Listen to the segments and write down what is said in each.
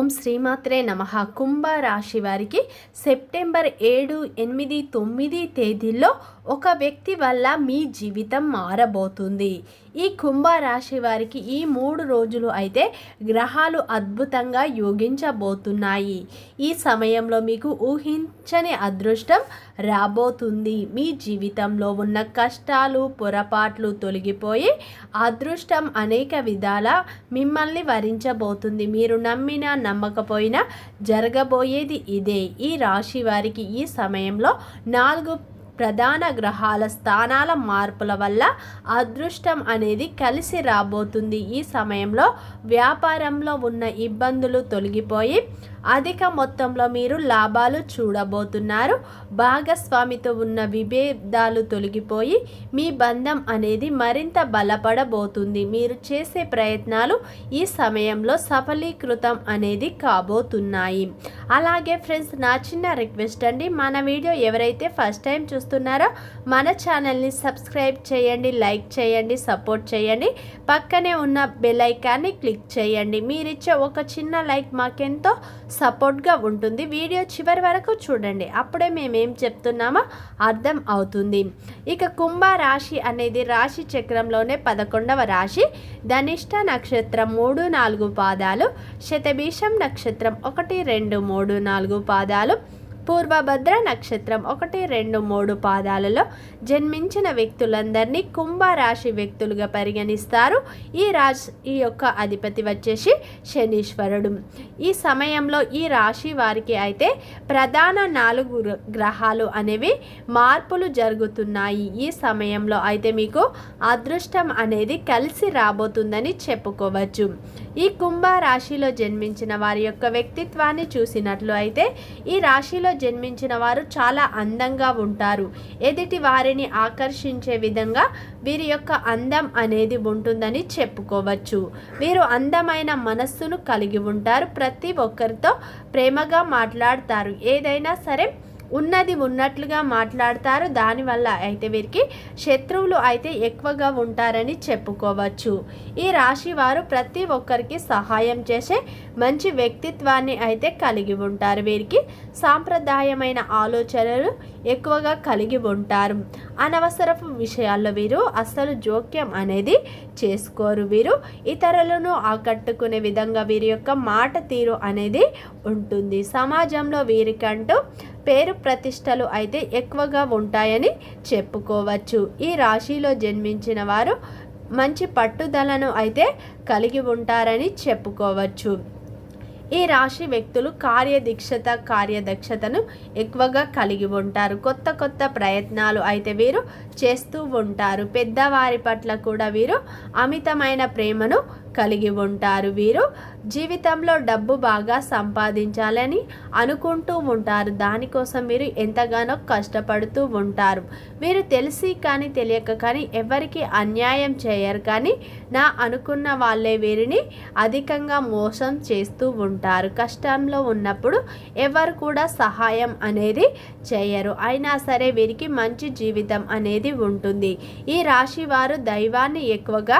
ఓం శ్రీమాత్రే నమ. కుంభ రాశి వారికి సెప్టెంబర్ ఏడు ఎనిమిది తొమ్మిది తేదీల్లో ఒక వ్యక్తి వల్ల మీ జీవితం మారబోతుంది. ఈ కుంభ రాశి వారికి ఈ మూడు రోజులు అయితే గ్రహాలు అద్భుతంగా యోగించబోతున్నాయి. ఈ సమయంలో మీకు ఊహించని అదృష్టం రాబోతుంది. మీ జీవితంలో ఉన్న కష్టాలు పొరపాట్లు తొలగిపోయి అదృష్టం అనేక విధాల మిమ్మల్ని వరించబోతుంది. మీరు నమ్మిన నమ్మకపోయినా జరగబోయేది ఇదే. ఈ రాశి వారికి ఈ సమయంలో నాలుగు ప్రధాన గ్రహాల స్థానాల మార్పుల వల్ల అదృష్టం అనేది కలిసి రాబోతుంది. ఈ సమయంలో వ్యాపారంలో ఉన్న ఇబ్బందులు తొలగిపోయి అధిక మొత్తంలో మీరు లాభాలు చూడబోతున్నారు. భాగస్వామితో ఉన్న విభేదాలు తొలగిపోయి మీ బంధం అనేది మరింత బలపడబోతుంది. మీరు చేసే ప్రయత్నాలు ఈ సమయంలో సఫలీకృతం అనేది కాబోతున్నాయి. అలాగే ఫ్రెండ్స్ నా చిన్న రిక్వెస్ట్ అండి. మన వీడియో ఎవరైతే ఫస్ట్ టైం చూస్తున్నారో మన ఛానల్ని సబ్స్క్రైబ్ చేయండి లైక్ చేయండి సపోర్ట్ చేయండి. పక్కనే ఉన్న బెల్ ఐకాన్ని క్లిక్ చేయండి. మీరిచ్చే ఒక చిన్న లైక్ మాకెంతో సపోర్ట్గా ఉంటుంది. వీడియో చివరి వరకు చూడండి. అప్పుడే మేమేం చెప్తున్నామో అర్థం అవుతుంది. ఇక కుంభ రాశి అనేది రాశి చక్రంలోనే పదకొండవ రాశి. ధనిష్ట నక్షత్రం మూడు నాలుగు పాదాలు. శతభీషం నక్షత్రం ఒకటి రెండు మూడు నాలుగు పాదాలు. పూర్వభద్ర నక్షత్రం ఒకటి రెండు మూడు పాదాలలో జన్మించిన వ్యక్తులందరినీ కుంభరాశి వ్యక్తులుగా పరిగణిస్తారు. ఈ రాశి ఈ యొక్క అధిపతి వచ్చేసి శనీశ్వరుడు. ఈ సమయంలో ఈ రాశి వారికి అయితే ప్రధాన నాలుగు గ్రహాలు అనేవి మార్పులు జరుగుతున్నాయి. ఈ సమయంలో అయితే మీకు అదృష్టం అనేది కలిసి రాబోతుందని చెప్పుకోవచ్చు. ఈ కుంభ రాశిలో జన్మించిన వారి యొక్క వ్యక్తిత్వాన్ని చూసినట్లు అయితే ఈ రాశిలో జన్మించిన వారు చాలా అందంగా ఉంటారు. ఎదుటి వారిని ఆకర్షించే విధంగా వీరి యొక్క అందం అనేది ఉంటుందని చెప్పుకోవచ్చు. వీరు అందమైన మనస్సును కలిగి ఉంటారు. ప్రతి ఒక్కరితో ప్రేమగా మాట్లాడతారు. ఏదైనా సరే ఉన్నది ఉన్నట్లుగా మాట్లాడతారు. దానివల్ల అయితే వీరికి శత్రువులు అయితే ఎక్కువగా ఉంటారని చెప్పుకోవచ్చు. ఈ రాశి వారు ప్రతి ఒక్కరికి సహాయం చేసే మంచి వ్యక్తిత్వాన్ని అయితే కలిగి ఉంటారు. వీరికి సాంప్రదాయమైన ఆలోచనలు ఎక్కువగా కలిగి ఉంటారు. అనవసరపు విషయాల్లో వీరు అస్సలు జోక్యం అనేది చేసుకోరు. వీరు ఇతరులను ఆకట్టుకునే విధంగా వీరి యొక్క మాట తీరు అనేది ఉంటుంది. సమాజంలో వీరికంటూ పేరు ప్రతిష్టలు అయితే ఎక్కువగా ఉంటాయని చెప్పుకోవచ్చు. ఈ రాశిలో జన్మించిన వారు మంచి పట్టుదలను అయితే కలిగి ఉంటారని చెప్పుకోవచ్చు. ఈ రాశి వ్యక్తులు కార్యదీక్షత కార్యదక్షతను ఎక్కువగా కలిగి ఉంటారు. కొత్త కొత్త ప్రయత్నాలు అయితే వీరు చేస్తూ ఉంటారు. పెద్దవారి పట్ల కూడా వీరు అమితమైన ప్రేమను కలిగి ఉంటారు వీరు. జీవితంలో డబ్బు బాగా సంపాదించాలని అనుకుంటూ ఉంటారు. దానికోసం వీరు ఎంతగానో కష్టపడుతూ ఉంటారు. వీరు తెలిసి కానీ తెలియక కానీ ఎవరికి అన్యాయం చేయరు. కానీ నా అనుకున్న వాళ్ళే వీరిని అధికంగా మోసం చేస్తూ ఉంటారు. కష్టంలో ఉన్నప్పుడు ఎవరు కూడా సహాయం అనేది చేయరు. అయినా సరే వీరికి మంచి జీవితం అనేది ఉంటుంది. ఈ రాశి వారు దైవాన్ని ఎక్కువగా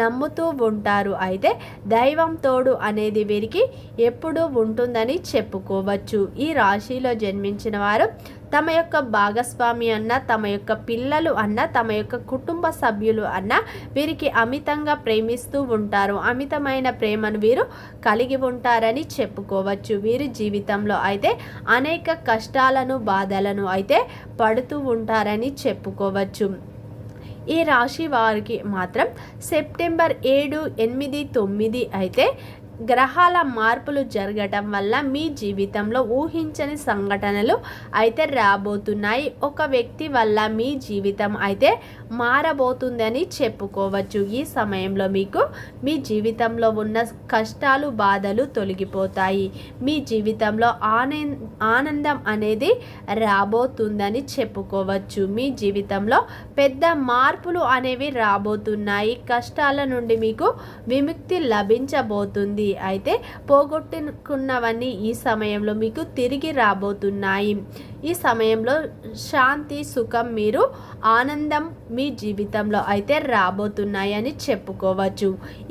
నమ్ముతూ ఉంటారు. అయితే దైవం తోడు అనేది వీరికి ఎప్పుడూ ఉంటుందని చెప్పుకోవచ్చు. ఈ రాశిలో జన్మించిన వారు తమ యొక్క భాగస్వామి అన్న తమ యొక్క పిల్లలు అన్న తమ యొక్క కుటుంబ సభ్యులు అన్న వీరికి అమితంగా ప్రేమిస్తూ ఉంటారు. అమితమైన ప్రేమను వీరు కలిగి ఉంటారని చెప్పుకోవచ్చు. వీరి జీవితంలో అయితే అనేక కష్టాలను బాధలను అయితే పడుతూ ఉంటారని చెప్పుకోవచ్చు. ఈ రాశి వారికి మాత్రం సెప్టెంబర్ ఏడు ఎనిమిది తొమ్మిది అయితే గ్రహాల మార్పులు జరగటం వల్ల మీ జీవితంలో ఊహించని సంఘటనలు అయితే రాబోతున్నాయి. ఒక వ్యక్తి వల్ల మీ జీవితం అయితే మారబోతుందని చెప్పుకోవచ్చు. ఈ సమయంలో మీకు మీ జీవితంలో ఉన్న కష్టాలు బాధలు తొలగిపోతాయి. మీ జీవితంలో ఆనందం అనేది రాబోతుందని చెప్పుకోవచ్చు. మీ జీవితంలో పెద్ద మార్పులు అనేవి రాబోతున్నాయి. కష్టాల నుండి మీకు విముక్తి లభించబోతుంది. అయితే పోగొట్టుకున్నవన్నీ ఈ సమయంలో మీకు తిరిగి రాబోతున్నాయి. ఈ సమయంలో శాంతి సుఖం మీరు ఆనందం మీ జీవితంలో అయితే రాబోతున్నాయని చెప్పుకోవచ్చు.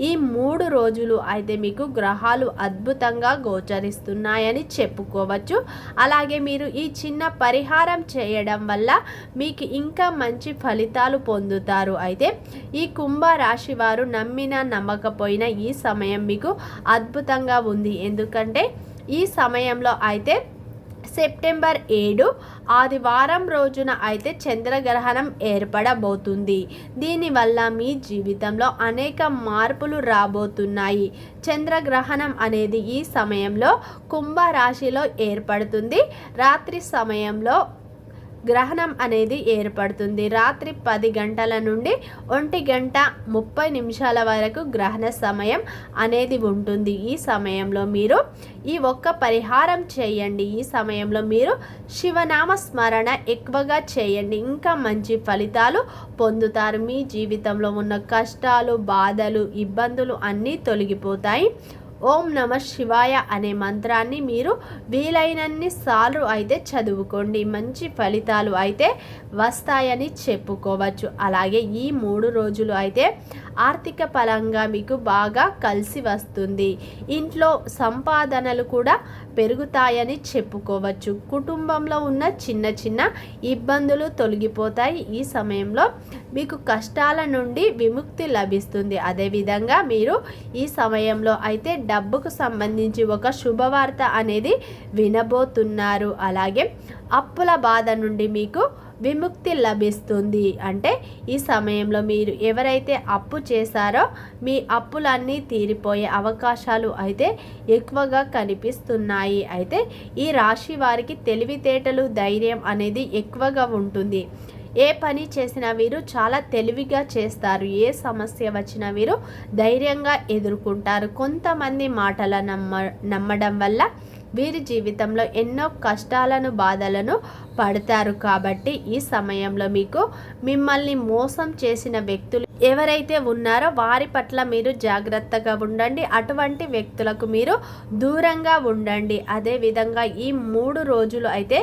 ఈ మూడు రోజులు అయితే మీకు గ్రహాలు అద్భుతంగా గోచరిస్తున్నాయని చెప్పుకోవచ్చు. అలాగే మీరు ఈ చిన్న పరిహారం చేయడం వల్ల మీకు ఇంకా మంచి ఫలితాలు పొందుతారు. అయితే ఈ కుంభ రాశి వారు నమ్మిన నమ్మకపోయినా ఈ సమయం మీకు అద్భుతంగా ఉంది. ఎందుకంటే ఈ సమయంలో అయితే సెప్టెంబర్ ఏడు ఆదివారం రోజున అయితే చంద్రగ్రహణం ఏర్పడబోతుంది. దీనివల్ల మీ జీవితంలో అనేక మార్పులు రాబోతున్నాయి. చంద్రగ్రహణం అనేది ఈ సమయంలో కుంభరాశిలో ఏర్పడుతుంది. రాత్రి సమయంలో గ్రహణం అనేది ఏర్పడుతుంది. రాత్రి పది గంటల నుండి ఒంటి గంట ముప్పై నిమిషాల వరకు గ్రహణ సమయం అనేది ఉంటుంది. ఈ సమయంలో మీరు ఈ ఒక్క పరిహారం చేయండి. ఈ సమయంలో మీరు శివనామ స్మరణ ఎక్కువగా చేయండి. ఇంకా మంచి ఫలితాలు పొందుతారు. మీ జీవితంలో ఉన్న కష్టాలు బాధలు ఇబ్బందులు అన్నీ తొలగిపోతాయి. ఓం నమ శివాయ అనే మంత్రాన్ని మీరు వీలైనన్ని సార్లు అయితే చదువుకోండి. మంచి ఫలితాలు అయితే వస్తాయని చెప్పుకోవచ్చు. అలాగే ఈ మూడు రోజులు అయితే ఆర్థిక పరంగా మీకు బాగా కలిసి వస్తుంది. ఇంట్లో సంపాదనలు కూడా పెరుగుతాయని చెప్పుకోవచ్చు. కుటుంబంలో ఉన్న చిన్న చిన్న ఇబ్బందులు తొలగిపోతాయి. ఈ సమయంలో మీకు కష్టాల నుండి విముక్తి లభిస్తుంది. అదేవిధంగా మీరు ఈ సమయంలో అయితే డబ్బుకు సంబంధించి ఒక శుభవార్త అనేది వినబోతున్నారు. అలాగే అప్పుల బాధ నుండి మీకు విముక్తి లభిస్తుంది. అంటే ఈ సమయంలో మీరు ఎవరైతే అప్పు చేశారో మీ అప్పులన్నీ తీరిపోయే అవకాశాలు అయితే ఎక్కువగా కనిపిస్తున్నాయి. అయితే ఈ రాశి వారికి తెలివితేటలు ధైర్యం అనేది ఎక్కువగా ఉంటుంది. ఏ పని చేసినా వీరు చాలా తెలివిగా చేస్తారు. ఏ సమస్య వచ్చినా వీరు ధైర్యంగా ఎదుర్కొంటారు. కొంతమంది మాటల నమ్మ నమ్మడం వల్ల వీరి జీవితంలో ఎన్నో కష్టాలను బాధలను పడతారు కాబట్టి ఈ సమయంలో మీకు మిమ్మల్ని మోసం చేసిన వ్యక్తులు ఎవరైతే ఉన్నారో వారి పట్ల మీరు జాగ్రత్తగా ఉండండి. అటువంటి వ్యక్తులకు మీరు దూరంగా ఉండండి. అదేవిధంగా ఈ మూడు రోజులు అయితే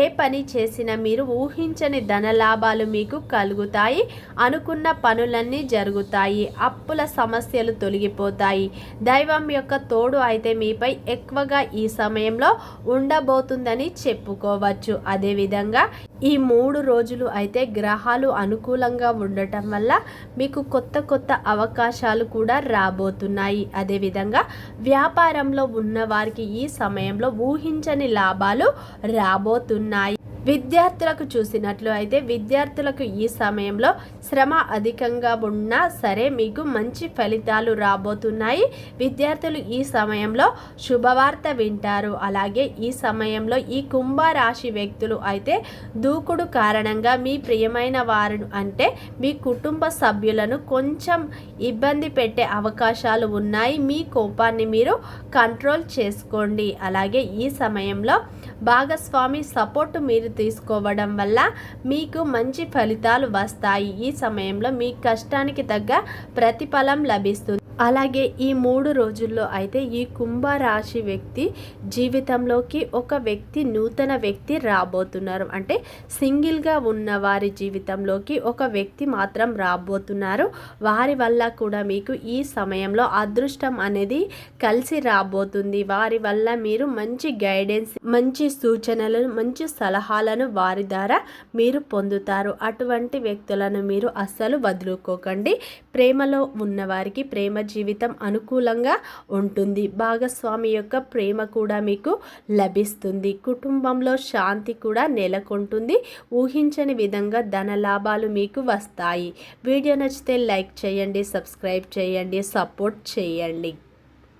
ఏ పని చేసినా మీరు ఊహించని ధన లాభాలు మీకు కలుగుతాయి. అనుకున్న పనులన్నీ జరుగుతాయి. అప్పుల సమస్యలు తొలగిపోతాయి. దైవం యొక్క తోడు అయితే మీపై ఎక్కువగా ఈ సమయంలో ఉండబోతుందని చెప్పుకోవచ్చు. అదేవిధంగా ఈ మూడు రోజులు అయితే గ్రహాలు అనుకూలంగా ఉండటం వల్ల మీకు కొత్త కొత్త అవకాశాలు కూడా రాబోతున్నాయి. అదేవిధంగా వ్యాపారంలో ఉన్న వారికి ఈ సమయంలో ఊహించని లాభాలు రాబోతున్నాయి. విద్యార్థులకు చూసినట్లు అయితే విద్యార్థులకు ఈ సమయంలో శ్రమ అధికంగా ఉన్నా సరే మీకు మంచి ఫలితాలు రాబోతున్నాయి. విద్యార్థులు ఈ సమయంలో శుభవార్త వింటారు. అలాగే ఈ సమయంలో ఈ కుంభరాశి వ్యక్తులు అయితే దూకుడు కారణంగా మీ ప్రియమైన వారు అంటే మీ కుటుంబ సభ్యులను కొంచెం ఇబ్బంది పెట్టే అవకాశాలు ఉన్నాయి. మీ కోపాన్ని మీరు కంట్రోల్ చేసుకోండి. అలాగే ఈ సమయంలో భాగస్వామి సపోర్ట్ మీరు తీసుకోవడం వల్ల మీకు మంచి ఫలితాలు వస్తాయి. ఈ సమయంలో మీ కష్టానికి తగ్గ ప్రతిఫలం లభిస్తుంది. అలాగే ఈ మూడు రోజుల్లో అయితే ఈ కుంభరాశి వ్యక్తి జీవితంలోకి ఒక వ్యక్తి నూతన వ్యక్తి రాబోతున్నారు. అంటే సింగిల్గా ఉన్న వారి జీవితంలోకి ఒక వ్యక్తి మాత్రం రాబోతున్నారు. వారి వల్ల కూడా మీకు ఈ సమయంలో అదృష్టం అనేది కలిసి రాబోతుంది. వారి వల్ల మీరు మంచి గైడెన్స్ మంచి సూచనలను మంచి సలహాలను వారి ద్వారా మీరు పొందుతారు. అటువంటి వ్యక్తులను మీరు అస్సలు వదులుకోకండి. ప్రేమలో ఉన్నవారికి ప్రేమ జీవితం అనుకూలంగా ఉంటుంది. భాగస్వామి యొక్క ప్రేమ కూడా మీకు లభిస్తుంది. కుటుంబంలో శాంతి కూడా నెలకొంటుంది. ఊహించని విధంగా ధన లాభాలు మీకు వస్తాయి. వీడియో నచ్చితే లైక్ చేయండి సబ్స్క్రైబ్ చేయండి సపోర్ట్ చేయండి.